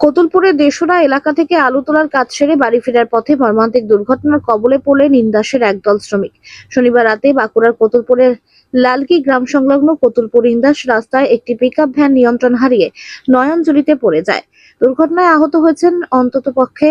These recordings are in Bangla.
কতুলপুরের দেশরা এলাকা থেকে আলু তোলার কাজ সেরে বাড়ি ফেরার পথে মর্মান্তিক দুর্ঘটনার কবলে পড়লে নিন্দাসের একদল শ্রমিক। শনিবার রাতে বাঁকুড়ার কতুলপুরের লালকি গ্রাম সংলগ্ন কতুলপুর ইন্দাস রাস্তায় একটি পিকআপ ভ্যান নিয়ন্ত্রণ হারিয়ে নয়নজুলিতে পড়ে যায়। দুর্ঘটনায় আহত হয়েছেন অন্ততপক্ষে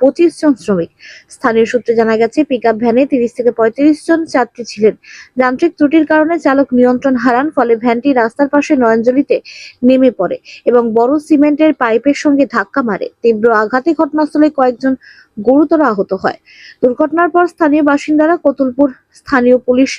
পঁচিশ জন শ্রমিক। স্থানীয় সূত্রে জানা গেছে পিকআপ ভ্যানে তিরিশ থেকে পঁয়ত্রিশ জন যাত্রী ছিলেন। যান্ত্রিক ত্রুটির কারণে চালক নিয়ন্ত্রণ হারান, ফলে ভ্যানটি রাস্তার পাশে নয়নজলিতে নেমে পড়ে এবং বড় সিমেন্টের পাইপের সঙ্গে ধাক্কা মারে। তীব্র আঘাতে ঘটনাস্থলে কয়েকজন গুরুতর আহত হয়। দুর্ঘটনার পর স্থানীয় বাসিন্দারা কতুলপুর স্থানীয় পুলিশ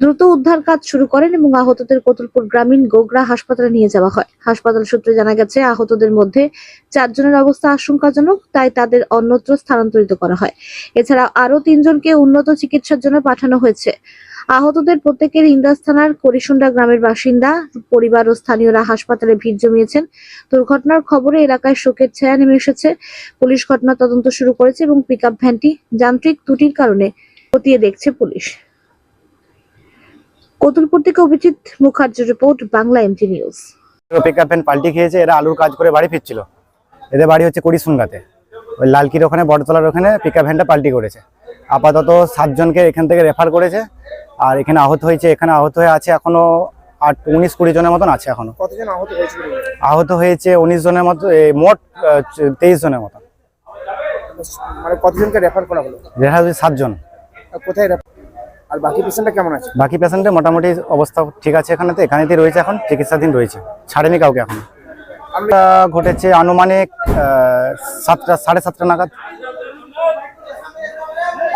দ্রুত উদ্ধার কাজ শুরু করেন এবং আহতদের কতুলপুর গ্রামীণ গোগরা হাসপাতালে নিয়ে যাওয়া হয়। হাসপাতাল সূত্রে জানা গেছে, আহতদের মধ্যে চারজনের অবস্থা আশঙ্কাজনক, তাই তাদের অন্যত্র স্থানান্তরিত করা হয়। এছাড়া আরও তিনজনকে উন্নত চিকিৎসার জন্য পাঠানো হয়েছে। আহতদের প্রত্যেকের ইন্দাস থানার করিসুন্ডা গ্রামের বাসিন্দা, পরিবার ও স্থানীয়রা হাসপাতালে ভিড় জমিয়েছেন। দুর্ঘটনার খবরে এলাকায় শোকের ছায়া নেমে এসেছে। পুলিশ ঘটনা তদন্ত শুরু করেছে এবং পিকআপ ভ্যানটি যান্ত্রিক ত্রুটির কারণে খতিয়ে দেখছে পুলিশ। কতুলপুর থেকে অভিজিৎ মুখার্জির report Bangla MT news. Pick up van পাল্টি খেয়েছে এরা আলুর কাজ করে বাড়ি ফিরছিল। এদের বাড়ি হচ্ছে কড়িসুন্ডাতে ওই লালকির ওখানে বটতলার ওখানে পিক আপ ভ্যানটা পাল্টি করেছে। আপাতত সাতজনকে এখান থেকে রেফার করেছে আর এখানে আহত হয়েছে এখানে আহত হয়ে আছে এখনও আট উনিশ কুড়ি জনের মতন আছে এখনও। আহত হয়েছে উনিশ জনের মতো মোট তেইশ জনের মতন। মানে কতজনকে রেফার করা হলো? হচ্ছে সাতজন। কোথায় রেফার আর বাকি পেশেন্টটা কেমন আছে? বাকি পেশেন্টের মোটামুটি অবস্থা ঠিক আছে এখানে এখানেতে এখানেতেই রয়েছে এখন চিকিৎসাধীন রয়েছে। ছাড়েনি কাউকে এখন। আমরা ঘটেছে আনুমানিক সাতটা সাড়ে সাতটা নাগাদ।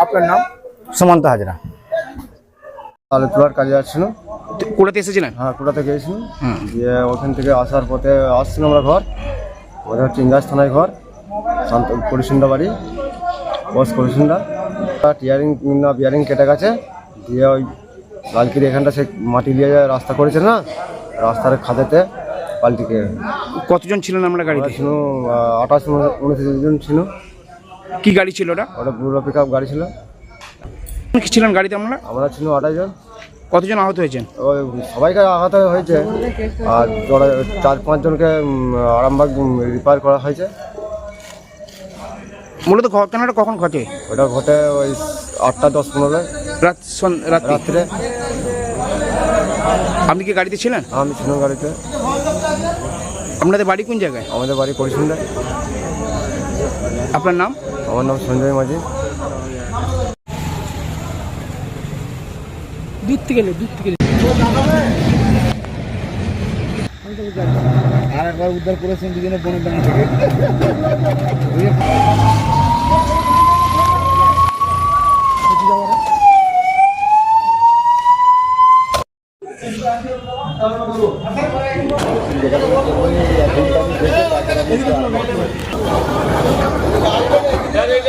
আপনার নাম? সুমন্ত হাজরা। আলু তোলার কাজে যাচ্ছিল কোলাতে এসেছিলেন? হ্যাঁ কোটাতে গিয়েছিলাম। দিয়ে ওখান থেকে আসার পথে আসছিলাম আমরা ঘর। ওটা হচ্ছে ইংরাজ থানায় ঘর। শান্ত করিসুন্ডা বাড়ি। বস করিসুন্ডা টিয়ারিং না বিয়ারিং কেটে গেছে। দিয়ে ওই লালকির এখানটা সে মাটি দিয়ে যায় রাস্তা করেছে না রাস্তার খাদেতে পাল্টি খেয়ে কতজন ছিলেন আমরা গাড়িতে? ছিল আঠাশ উনত্রিশ জন ছিল। কি গাড়ি ছিল ওটা? ওটা বুড়ো পিক আপ গাড়ি ছিল। কি ছিলেন গাড়িতে আমরা? আমরা ছিল আঠাশ জন। কতজন আহত হয়েছেন? ওই সবাইকে আহত হয়েছে। আর চার পাঁচজনকে আরামবাগ রিপেয়ার করা হয়েছে। মূলত ঘটনাটা কখন ঘটে? ওটা ঘটে ওই আটটা দশ পনেরো রাত সন- রাত্রি। রাত্রে। আপনি কি গাড়িতে ছিলেন? আমি ছিলাম গাড়িতে। আপনাদের বাড়ি কোন জায়গায়? আমাদের বাড়ি করিসুন্ডা আপনার নাম? আমার নাম সঞ্জয় মাঝি। আর একবার উদ্ধার করেছেন দুজনে বনের দাম থেকে।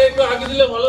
একটু আগে দিলে ভালো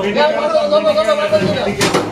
不要马上走走走走马上